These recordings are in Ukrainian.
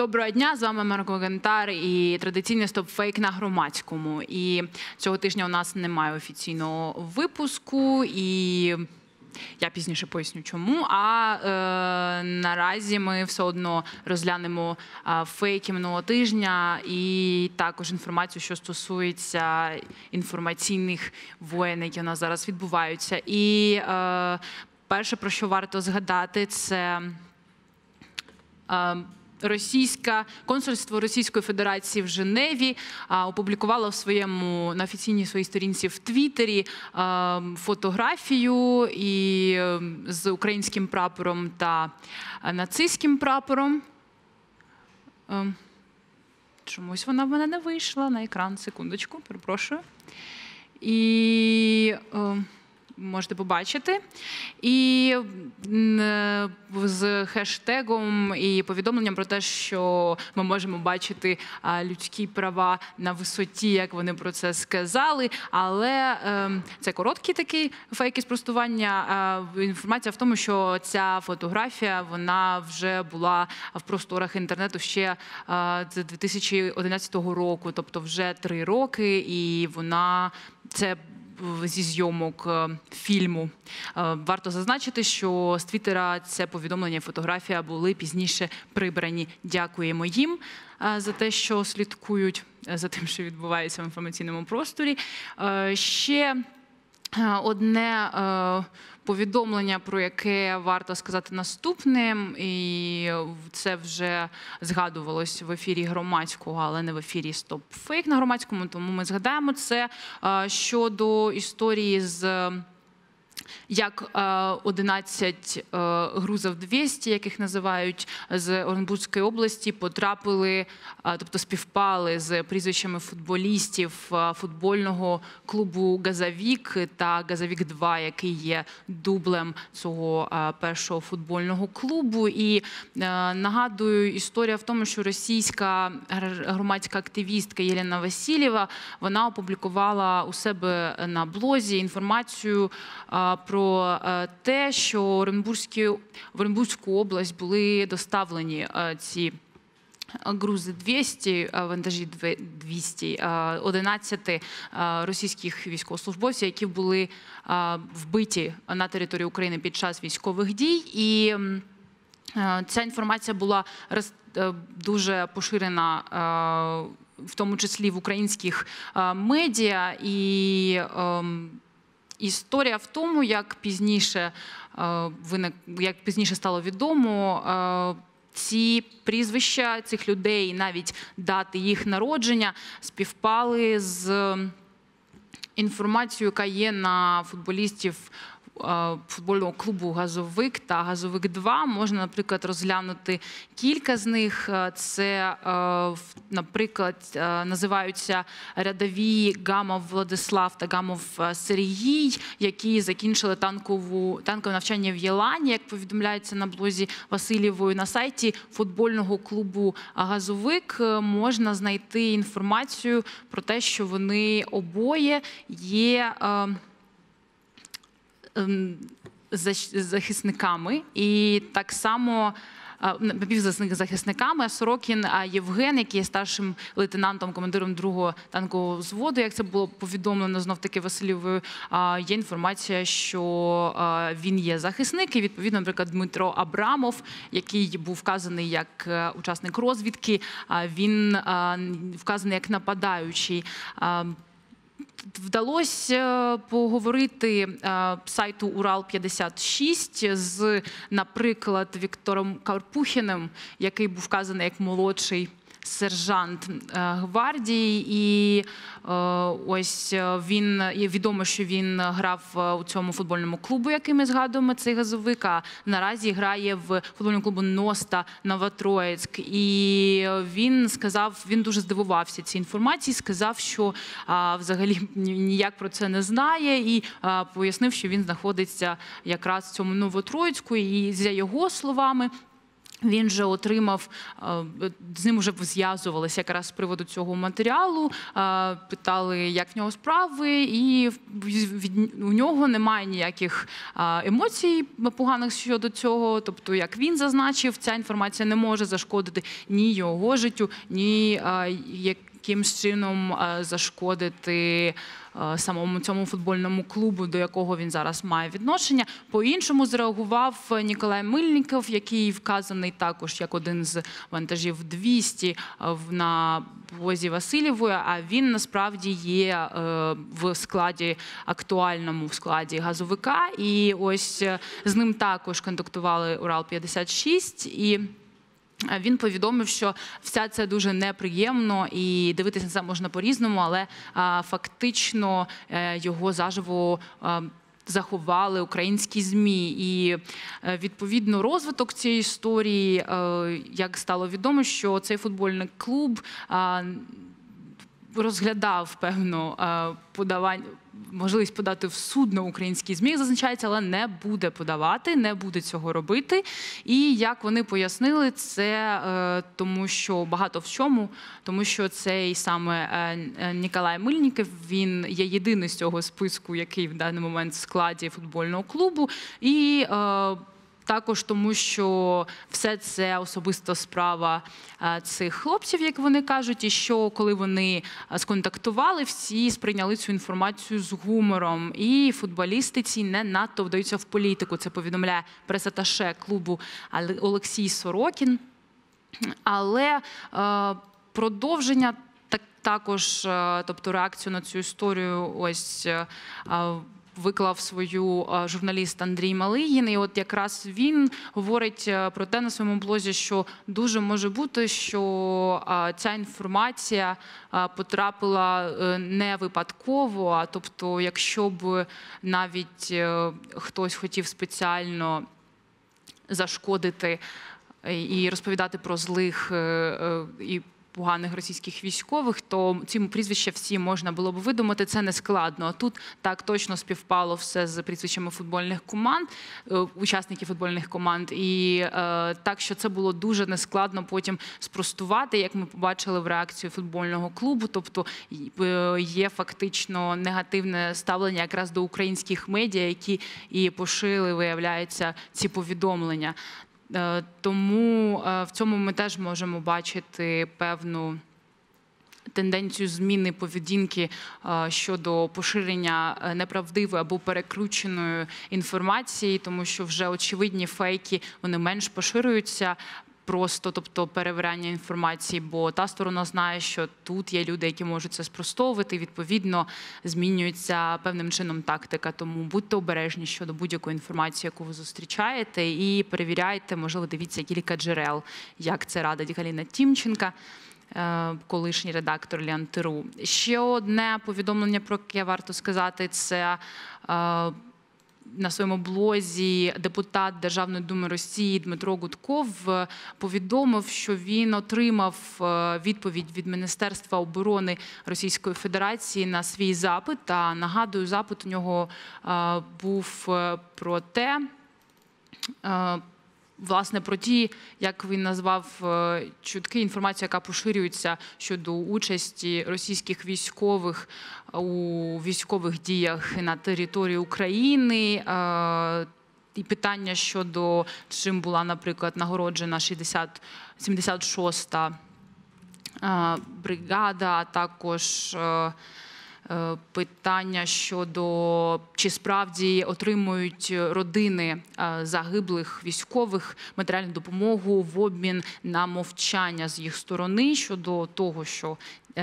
Доброго дня, з вами Марко Гентар і традиційний стоп-фейк на громадському. І цього тижня у нас немає офіційного випуску, і я пізніше поясню, чому. А е, наразі ми все одно розглянемо фейки минулого тижня і також інформацію, що стосується інформаційних воєн, які у нас зараз відбуваються. І е, перше, про що варто згадати, це. Е, Російська консульство Російської Федерації в Женеві опублікувало в своєму на офіційній своїй сторінці в Твіттері фотографію і е, з українським прапором та е, нацистським прапором. Е, Чомусь вона в мене не вийшла на екран. Секундочку, перепрошую. І е, можете побачити. І е, з хештегом і повідомленням про те, що ми можемо бачити людські права на висоті, як вони про це сказали. Але е, це короткий такий фейк і спростування. Інформація в тому, що ця фотографія вона вже була в просторах інтернету ще з 2011 року, тобто вже три роки, і вона це зі зйомок е, фільму. Е, Варто зазначити, що з Твіттера це повідомлення і фотографія були пізніше прибрані. Дякуємо їм е, за те, що слідкують за тим, що відбувається в інформаційному просторі. Ще Одне е, повідомлення, про яке варто сказати наступним, і це вже згадувалось в ефірі громадського, але не в ефірі Стоп Фейк на громадському. Тому ми згадаємо це е, щодо історії з. Як е, 11 е, грузів 200, яких називають з Оренбурзької області, потрапили, е, тобто співпали з прізвищами футболістів е, футбольного клубу Газавік та Газавік 2 який є дублем цього е, першого футбольного клубу. І нагадую, історія в тому, що російська громадська активістка Єлена Васильєва вона опублікувала у себе на блозі інформацію а, про е, те, що Оренбурзькі, в Оренбурзьку область були доставлені е, ці. Грузи 200, е, вантажі две- 200, е, 11 е, російських військовослужбовців, які були е, вбиті на території України під час військових дій. І Е, Ця інформація була е, дуже поширена, е, в тому числі в українських е, медіа. І ем, історія в тому, як пізніше е, як пізніше стало відомо. е, Ці прізвища цих людей, навіть дати їх народження, співпали з інформацією, яка є на футболістів футбольного клубу Газовик та Газовик 2 Можна, наприклад, розглянути кілька з них. Е, Це, е, наприклад, е, називаються рядові Гамов Владислав та Гамов Сергій, які закінчили танкову танкове навчання в Єлані, як повідомляється на блозі Васильєвої на сайті футбольного клубу Газовик. Можна знайти інформацію про те, що вони обоє є. Е, ем, захисниками, і так само е, напівзахисниками Сорокін Євген, який є старшим лейтенантом, командиром другого танкового взводу. Як це було повідомлено знов таки Васильєвою, а, є інформація, що він є захисник, і відповідно, наприклад, Дмитро Абрамов, який був вказаний як е, учасник розвідки, він вказаний як нападаючий. Вдалося е, поговорити е, сайту Урал 56 з, наприклад, Віктором Карпухіним, який був вказаний як молодший сержант е, гвардії, і е, ось е, він відомо, що він грав у цьому футбольному клубу, який ми згадуємо, цей газовик. А наразі грає в футбольному клубу Носта Новотроїцьк. І він сказав, він дуже здивувався цій інформації. Сказав, що взагалі ніяк про це не знає, і пояснив, що він знаходиться якраз в цьому Новотроїцьку. І за його словами. Він же отримав з ним вже зв'язувалися якраз з приводу цього матеріалу, питали, як в нього справи, і від- у нього немає ніяких емоцій поганих щодо цього. Тобто, як він зазначив, ця інформація не може зашкодити ні його життю, ні е, якимсь чином е, зашкодити е, самому цьому футбольному клубу, до якого він зараз має відношення. По-іншому зреагував Ніколай Мильніков, який вказаний також як один з вантажів 200 е, в- на возі Васильєвої. А він насправді є е, в складі актуальному в складі газовика. І ось е, з ним також контактували Урал 56 і. А Він повідомив, що все це дуже неприємно і дивитися на це можна по-різному, але фактично е, його заживо. Заховали українські змі, і е, відповідно розвиток цієї історії, е, як стало відомо, що цей футбольний клуб розглядав певно е, подавання. Можливість подати в суд на український ЗМІ зазначається, але не буде подавати, не буде цього робити. І як вони пояснили, це е, тому, що багато в чому, тому що цей саме е, е, Ніколай Мильніков, він є єдиний з цього списку, який в даний момент в складі футбольного клубу. І е, також тому, що все це особиста справа е, цих хлопців, як вони кажуть, і що коли вони е, сконтактували, всі сприйняли цю інформацію з гумором. І футболісти ці не надто вдаються в політику. Це повідомляє пресаташе клубу Олексій Сорокін. Але е, продовження так, також, тобто реакцію на цю історію, ось. Виклав свою журналіст Андрій Малиїн, і от якраз він говорить е, про те на своєму блозі, що дуже може бути, що ця інформація потрапила е, не випадково. А тобто, якщо б навіть е, хтось хотів спеціально зашкодити і розповідати про злих і поганих російських військових, то ці прізвища всі можна було б видумати. Це не складно. А тут так точно співпало все з прізвищами футбольних команд, е, учасників футбольних команд, і е, так, що це було дуже нескладно потім спростувати, як ми побачили в реакції футбольного клубу. Тобто е, є фактично негативне ставлення якраз до українських медіа, які і пошили, виявляється, ці повідомлення. Е, Тому е, в цьому ми теж можемо бачити певну тенденцію зміни поведінки е, щодо поширення неправдивої або перекрученої інформації, тому що вже очевидні фейки вони менш поширюються. Просто, тобто перевиряння інформації, бо та сторона знає, що тут є люди, які можуть це спростовувати. Відповідно, змінюється певним чином тактика. Тому будьте обережні щодо будь-якої інформації, яку ви зустрічаєте, і перевіряйте, можливо, дивіться кілька джерел, як це радить Галіна Тімченка. е, Колишній редактор Ліантеру. Ще одне повідомлення, про яке варто сказати, це е, на своєму блозі депутат Державної думи Росії Дмитро Гудков е, повідомив, що він отримав е, відповідь від Міністерства оборони Російської Федерації на свій запит. А нагадую, запит у нього е, був про те. Е, Власне, про ті, як він назвав е, чутки, інформацію, яка поширюється щодо участі російських військових у військових діях на території України. е, І питання щодо чим була, наприклад, нагороджена 60, 76-та е, бригада, а також е, е, питання щодо чи справді отримують родини е, загиблих військових матеріальну допомогу в обмін на мовчання з їх сторони щодо того, що е,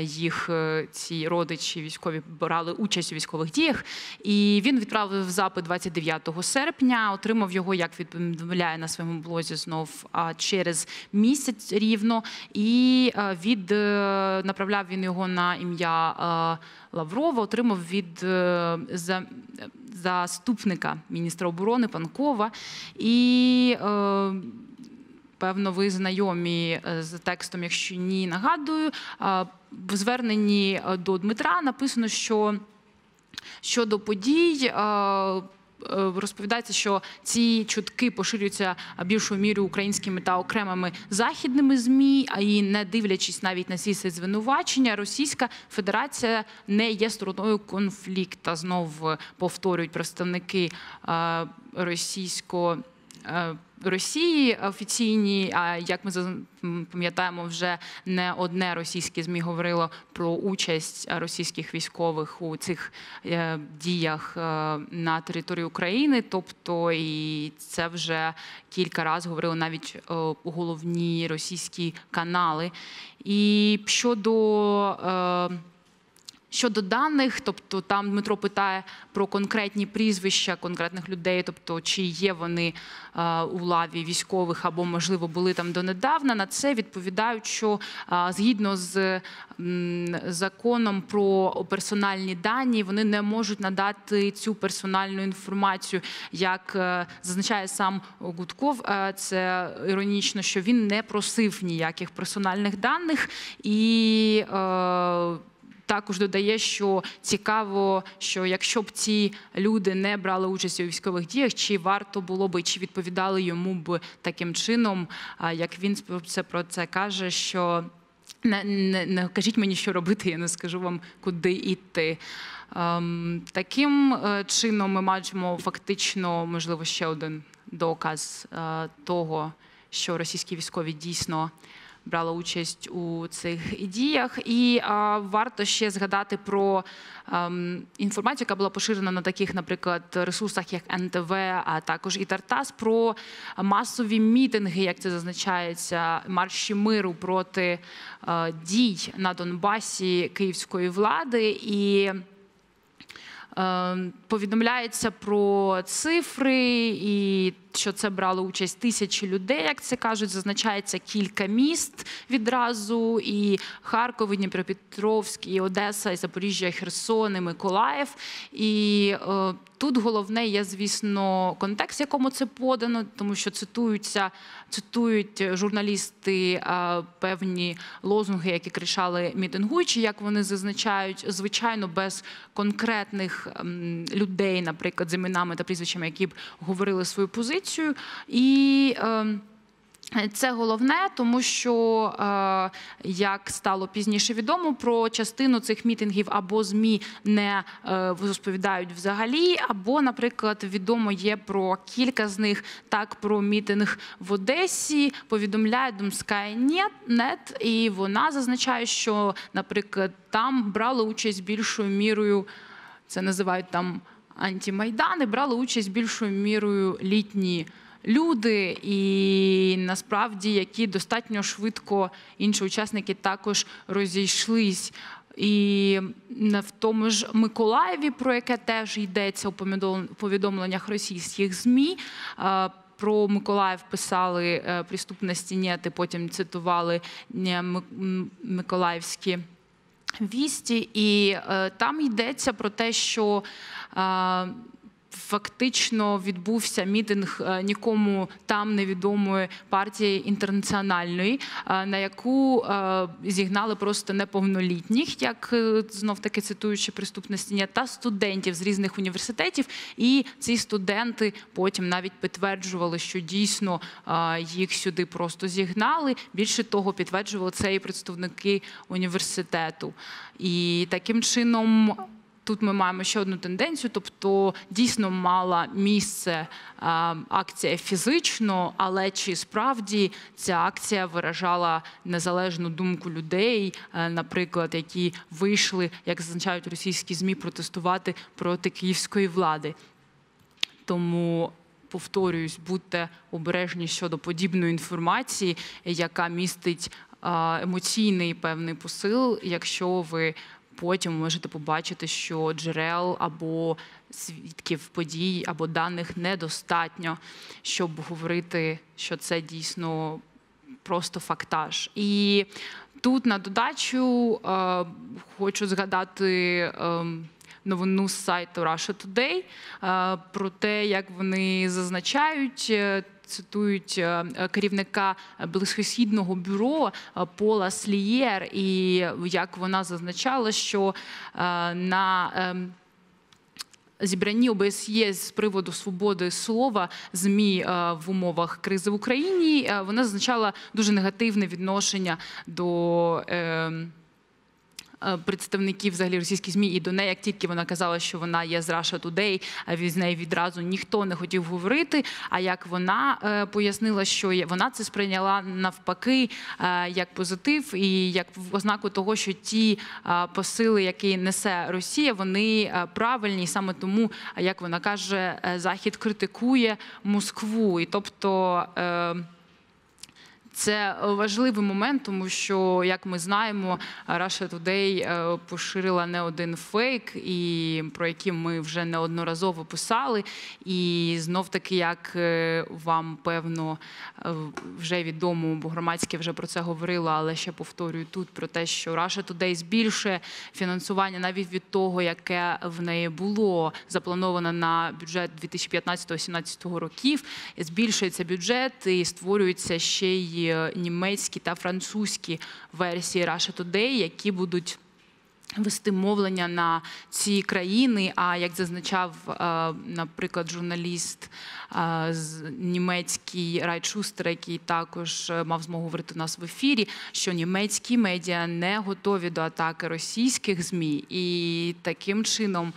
їх е, ці родичі військові брали участь у військових діях. І він відправив запит 29 серпня, отримав його, як повідомляє на своєму блозі знов через місяць рівно. І е, від е, направляв він його на ім'я е, Лаврова, отримав від е, за, заступника міністра оборони Панкова. І е, Певно, ви знайомі е, з текстом, якщо ні, нагадую. В зверненні е, до Дмитра написано, що щодо подій. е, е, розповідається, що ці чутки поширюються більшою мірою українськими та окремими західними змі, а і не дивлячись навіть на ці звинувачення, Російська Федерація не є стороною конфлікту. Знов повторюють представники російського. Росії офіційні, а як ми пам'ятаємо, вже не одне російське змі говорило про участь російських військових у цих е, діях е, на території України. Тобто, і це вже кілька разів говорили навіть головні російські канали. І щодо Щодо даних, тобто там Дмитро питає про конкретні прізвища конкретних людей, тобто чи є вони е, у лаві військових або, можливо, були там донедавна. На це відповідають, що е, згідно з законом про персональні дані вони не можуть надати цю персональну інформацію, як е, зазначає сам Гудков. Це іронічно, що він не просив ніяких персональних даних і. Також додає, що цікаво, що якщо б ці люди не брали участь у військових діях, чи варто було би, чи відповідали йому б таким чином, як він це про це каже, що не, не, не кажіть мені, що робити, я не скажу вам, куди йти. Ем, таким е, чином ми маємо фактично, можливо, ще один доказ е, того, що російські військові дійсно брала участь у цих діях. І а, варто ще згадати про а, ем, інформацію, яка була поширена на таких, наприклад, ресурсах, як НТВ, а також і Тартас, про масові мітинги, як це зазначається, марші миру проти а, дій на Донбасі київської влади і. Ем, повідомляється про цифри, і що це брало участь тисячі людей, як це кажуть, зазначається кілька міст відразу: і Харков, Дніпропетровськ, і Одеса, і Запоріжжя, і Херсон, і Миколаїв. І е, тут головне є, звісно, контекст, якому це подано, тому що цитуються, цитують журналісти е, певні лозунги, які кричали мітингуючі, як вони зазначають, звичайно, без конкретних людей, наприклад, з іменами та прізвищами, які б говорили свою позицію. І ем, це головне, тому що е, як стало пізніше відомо, про частину цих мітингів або змі не е, розповідають взагалі, або, наприклад, відомо є про кілька з них так про мітинг в Одесі. Повідомляє нет, і вона зазначає, що, наприклад, там брали участь більшою мірою. Це називають там антимайдани, брали участь більшою мірою літні люди, і насправді які достатньо швидко інші учасники також розійшлись. І в тому ж Миколаєві, про яке теж йдеться у повідомленнях російських змі. Про Миколаїв писали е, приступності ніти, потім цитували Миколаївські вісті, і е, там йдеться про те, що фактично відбувся мітинг е, нікому там невідомої партії інтернаціональної, е, на яку е, зігнали просто неповнолітніх, як знов таки цитуючи приступності, та студентів з різних університетів. І ці студенти потім навіть підтверджували, що дійсно їх сюди просто зігнали. Більше того, підтверджували це і представники університету. І таким чином. Тут ми маємо ще одну тенденцію, тобто дійсно мала місце акція фізично, але чи справді ця акція виражала незалежну думку людей, е, наприклад, які вийшли, як зазначають російські змі, протестувати проти київської влади. Тому повторююсь, будьте обережні щодо подібної інформації, яка містить емоційний певний посил, якщо ви потім можете побачити, що джерел або свідків подій або даних недостатньо, щоб говорити, що це дійсно просто фактаж. І тут на додачу е, хочу згадати. Е, Новину з сайту Russia Today е, про те, як вони зазначають е, цитують е, керівника близькосхідного бюро е, Пола Слієр, і як вона зазначала, що е, на ем, зібранні ОБСЄ з приводу свободи слова ЗМІ е, в умовах кризи в Україні, е, вона зазначала дуже негативне відношення до. Е, Представників взагалі російських змі і до неї, як тільки вона казала, що вона є з Russia Today, а від неї відразу ніхто не хотів говорити. А як вона е, пояснила, що вона це сприйняла навпаки е, як позитив і як ознаку того, що ті посили, які несе Росія, вони правильні. І саме тому, як вона каже, Захід критикує Москву. І тобто. Це важливий момент, тому що, як ми знаємо, Russia Today е, поширила не один фейк, і про які ми вже неодноразово писали. І знов таки, як е, вам певно е, вже відомо, бо громадське вже про це говорило, але ще повторюю тут про те, що Russia Today збільшує фінансування навіть від того, яке в неї було заплановано на бюджет 2015-2017 років. Збільшується бюджет і створюються ще й німецькі та французькі версії Russia Today, які будуть. Вести мовлення на ці країни. А як зазначав, е, наприклад, журналіст е, німецький Райт Шустер, який також е, мав змогу говорити у нас в ефірі, що німецькі медіа не готові до атаки російських змі, і таким чином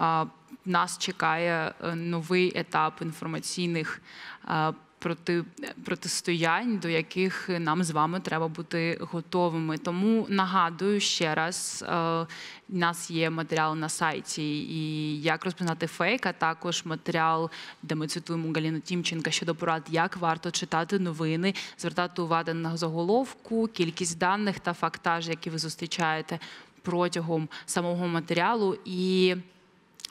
е, нас чекає е, новий етап інформаційних. Е, Проти протистоянь, до яких нам з вами треба бути готовими. Тому нагадую ще раз: е, у нас є матеріал на сайті, і як розпізнати фейк, а також матеріал, де ми цитуємо Галіну Тімченка щодо порад, як варто читати новини, звертати увагу на заголовку, кількість даних та фактаж, які ви зустрічаєте протягом самого матеріалу. І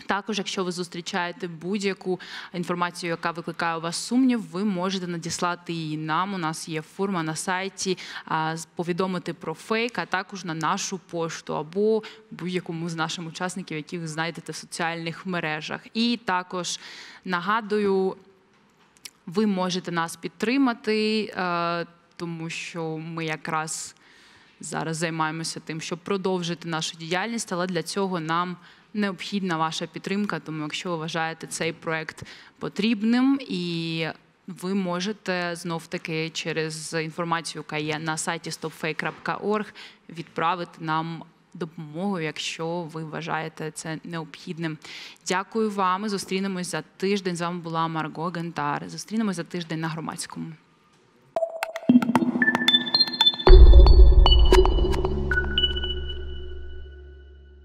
також, якщо ви зустрічаєте будь-яку інформацію, яка викликає у вас сумнів, ви можете надіслати її нам. У нас є форма на сайті, повідомити про фейк, а також на нашу пошту або будь-якому з наших учасників, яких ви знайдете в соціальних мережах. І також нагадую, ви можете нас підтримати, е, тому що ми якраз зараз займаємося тим, щоб продовжити нашу діяльність, але для цього нам необхідна ваша підтримка. Тому, якщо ви вважаєте цей проект потрібним і ви можете знов таки через інформацію, яка є на сайті stopfake.org, відправити нам допомогу, якщо ви вважаєте це необхідним. Дякую вам. Зустрінемось за тиждень. З вами була Марго Гентар. Зустрінемось за тиждень на громадському.